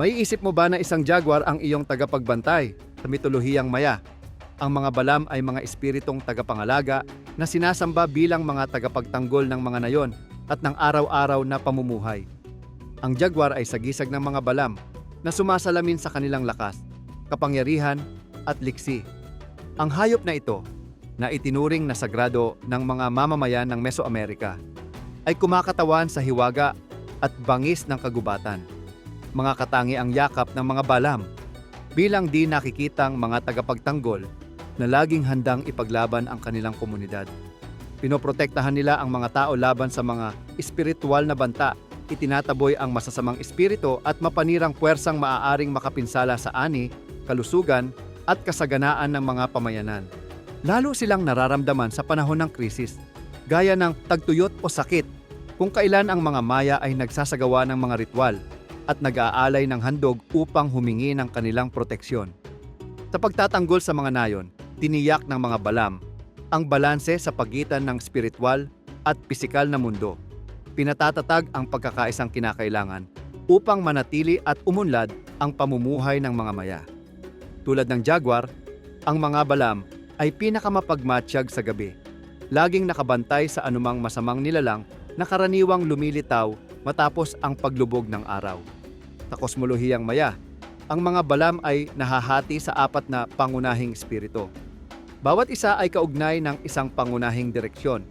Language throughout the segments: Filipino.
Maiisip mo ba na isang jaguar ang iyong tagapagbantay sa mitolohiyang maya? Ang mga balam ay mga espiritong tagapangalaga na sinasamba bilang mga tagapagtanggol ng mga nayon at ng araw-araw na pamumuhay. Ang jaguar ay sagisag ng mga balam na sumasalamin sa kanilang lakas, kapangyarihan at liksi. Ang hayop na ito, na itinuring na sagrado ng mga mamamayan ng Mesoamerica, ay kumakatawan sa hiwaga at bangis ng kagubatan. Mga katangi ang yakap ng mga balam bilang di nakikitang mga tagapagtanggol na laging handang ipaglaban ang kanilang komunidad. Pinoprotektahan nila ang mga tao laban sa mga espiritual na banta, itinataboy ang masasamang espiritu at mapanirang puwersang maaaring makapinsala sa ani, kalusugan at kasaganaan ng mga pamayanan. Lalo silang nararamdaman sa panahon ng krisis, gaya ng tagtuyot o sakit, kung kailan ang mga maya ay nagsasagawa ng mga ritual at nag-aalay ng handog upang humingi ng kanilang proteksyon. Sa pagtatanggol sa mga nayon, tiniyak ng mga balam ang balanse sa pagitan ng spiritual at pisikal na mundo. Pinatatatag ang pagkakaisang kinakailangan upang manatili at umunlad ang pamumuhay ng mga maya. Tulad ng jaguar, ang mga balam ay pinakamapagmatsyag sa gabi. Laging nakabantay sa anumang masamang nilalang na karaniwang lumilitaw matapos ang paglubog ng araw. Sa kosmolohiyang maya, ang mga balam ay nahahati sa apat na pangunahing espiritu. Bawat isa ay kaugnay ng isang pangunahing direksyon.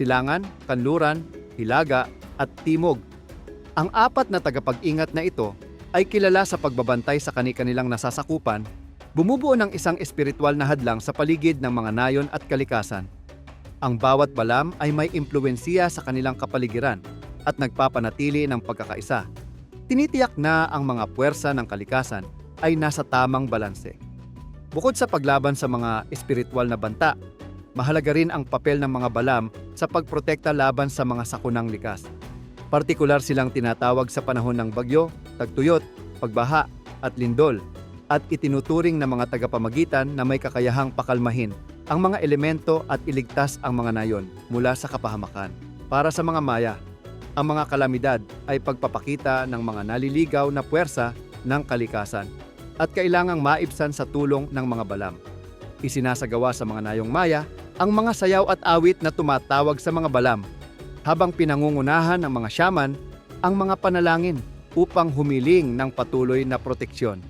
Silangan, kanluran, hilaga, at timog. Ang apat na tagapag-ingat na ito ay kilala sa pagbabantay sa kani-kanilang nasasakupan, bumubuo ng isang espiritual na hadlang sa paligid ng mga nayon at kalikasan. Ang bawat balam ay may impluwensiya sa kanilang kapaligiran at nagpapanatili ng pagkakaisa. Tinitiyak na ang mga puwersa ng kalikasan ay nasa tamang balanse. Bukod sa paglaban sa mga espiritual na banta, mahalaga rin ang papel ng mga balam sa pagprotekta laban sa mga sakunang likas. Partikular silang tinatawag sa panahon ng bagyo, tagtuyot, pagbaha at lindol at itinuturing na mga tagapamagitan na may kakayahang pakalmahin ang mga elemento at iligtas ang mga nayon mula sa kapahamakan. Para sa mga maya, ang mga kalamidad ay pagpapakita ng mga naliligaw na puwersa ng kalikasan at kailangang maibsan sa tulong ng mga balam. Isinasagawa sa mga nayong maya ang mga sayaw at awit na tumatawag sa mga balam habang pinangungunahan ng mga shaman ang mga panalangin upang humiling ng patuloy na proteksyon.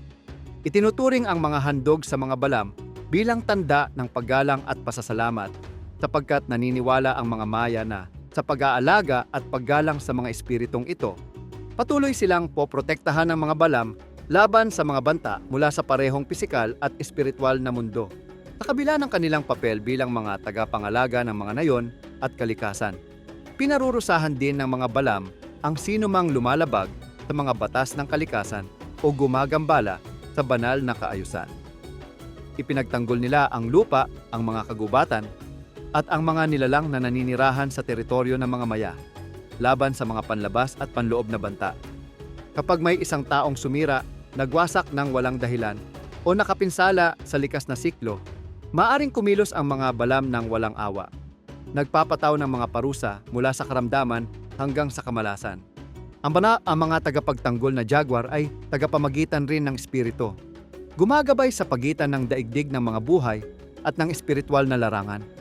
Itinuturing ang mga handog sa mga balam bilang tanda ng paggalang at pasasalamat sapagkat naniniwala ang mga maya na sa pag-aalaga at paggalang sa mga espiritong ito, patuloy silang poprotektahan ng mga balam laban sa mga banta mula sa parehong pisikal at espiritual na mundo. Sa kabila ng kanilang papel bilang mga tagapangalaga ng mga nayon at kalikasan, pinarurusahan din ng mga balam ang sino mang lumalabag sa mga batas ng kalikasan o gumagambala sa banal na kaayusan. Ipinagtanggol nila ang lupa, ang mga kagubatan, at ang mga nilalang na naninirahan sa teritoryo ng mga maya, laban sa mga panlabas at panloob na banta. Kapag may isang taong sumira, nagwasak ng walang dahilan, o nakapinsala sa likas na siklo, maaring kumilos ang mga balam ng walang awa. Nagpapataw ng mga parusa mula sa karamdaman hanggang sa kamalasan. Ang bana ang mga tagapagtanggol na jaguar ay tagapamagitan rin ng espiritu. Gumagabay sa pagitan ng daigdig ng mga buhay at ng espiritual na larangan.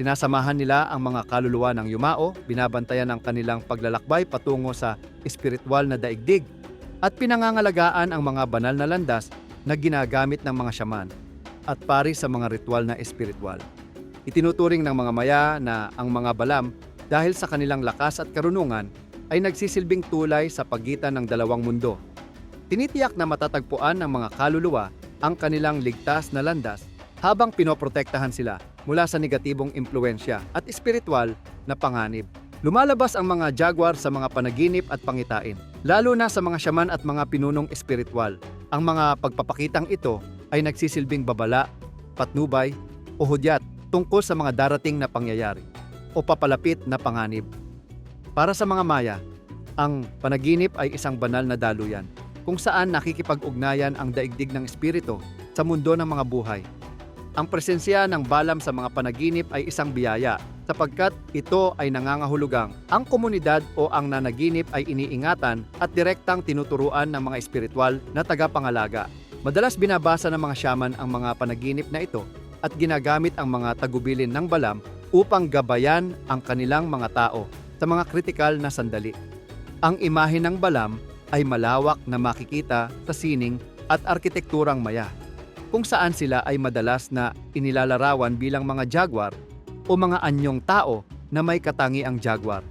Tinasamahan nila ang mga kaluluwa ng yumao, binabantayan ang kanilang paglalakbay patungo sa espiritual na daigdig, at pinangangalagaan ang mga banal na landas na ginagamit ng mga shaman at pari sa mga ritual na espiritual. Itinuturing ng mga maya na ang mga balam dahil sa kanilang lakas at karunungan ay nagsisilbing tulay sa pagitan ng dalawang mundo. Tinitiyak na matatagpuan ng mga kaluluwa ang kanilang ligtas na landas habang pinoprotektahan sila mula sa negatibong impluensya at espiritual na panganib. Lumalabas ang mga jaguar sa mga panaginip at pangitain, lalo na sa mga shaman at mga pinunong espiritual. Ang mga pagpapakitang ito ay nagsisilbing babala, patnubay, o hudyat tungkol sa mga darating na pangyayari o papalapit na panganib. Para sa mga Maya, ang panaginip ay isang banal na daluyan kung saan nakikipag-ugnayan ang daigdig ng espiritu sa mundo ng mga buhay. Ang presensya ng balam sa mga panaginip ay isang biyaya sapagkat ito ay nangangahulugang ang komunidad o ang nanaginip ay iniingatan at direktang tinuturuan ng mga espiritual na tagapangalaga. Madalas binabasa ng mga shaman ang mga panaginip na ito at ginagamit ang mga tagubilin ng balam upang gabayan ang kanilang mga tao sa mga kritikal na sandali. Ang imahe ng balam ay malawak na makikita sa sining at arkitekturang maya, kung saan sila ay madalas na inilalarawan bilang mga jaguar o mga anyong tao na may katangi ang jaguar,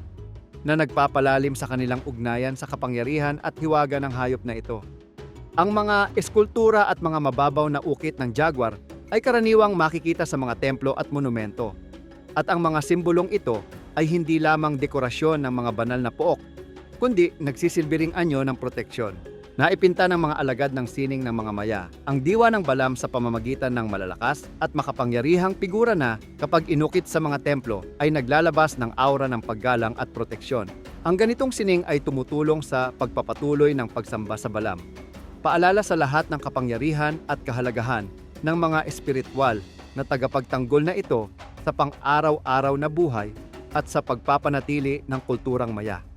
na nagpapalalim sa kanilang ugnayan sa kapangyarihan at hiwaga ng hayop na ito. Ang mga eskultura at mga mababaw na ukit ng jaguar ay karaniwang makikita sa mga templo at monumento. At ang mga simbolong ito ay hindi lamang dekorasyon ng mga banal na pook, kundi nagsisilbi anyo ng proteksyon. Naipinta ng mga alagad ng sining ng mga maya ang diwa ng balam sa pamamagitan ng malalakas at makapangyarihang figura na kapag inukit sa mga templo ay naglalabas ng aura ng paggalang at proteksyon. Ang ganitong sining ay tumutulong sa pagpapatuloy ng pagsamba sa balam. Paalala sa lahat ng kapangyarihan at kahalagahan ng mga espiritual na tagapagtanggol na ito sa pang-araw-araw na buhay at sa pagpapanatili ng kulturang maya.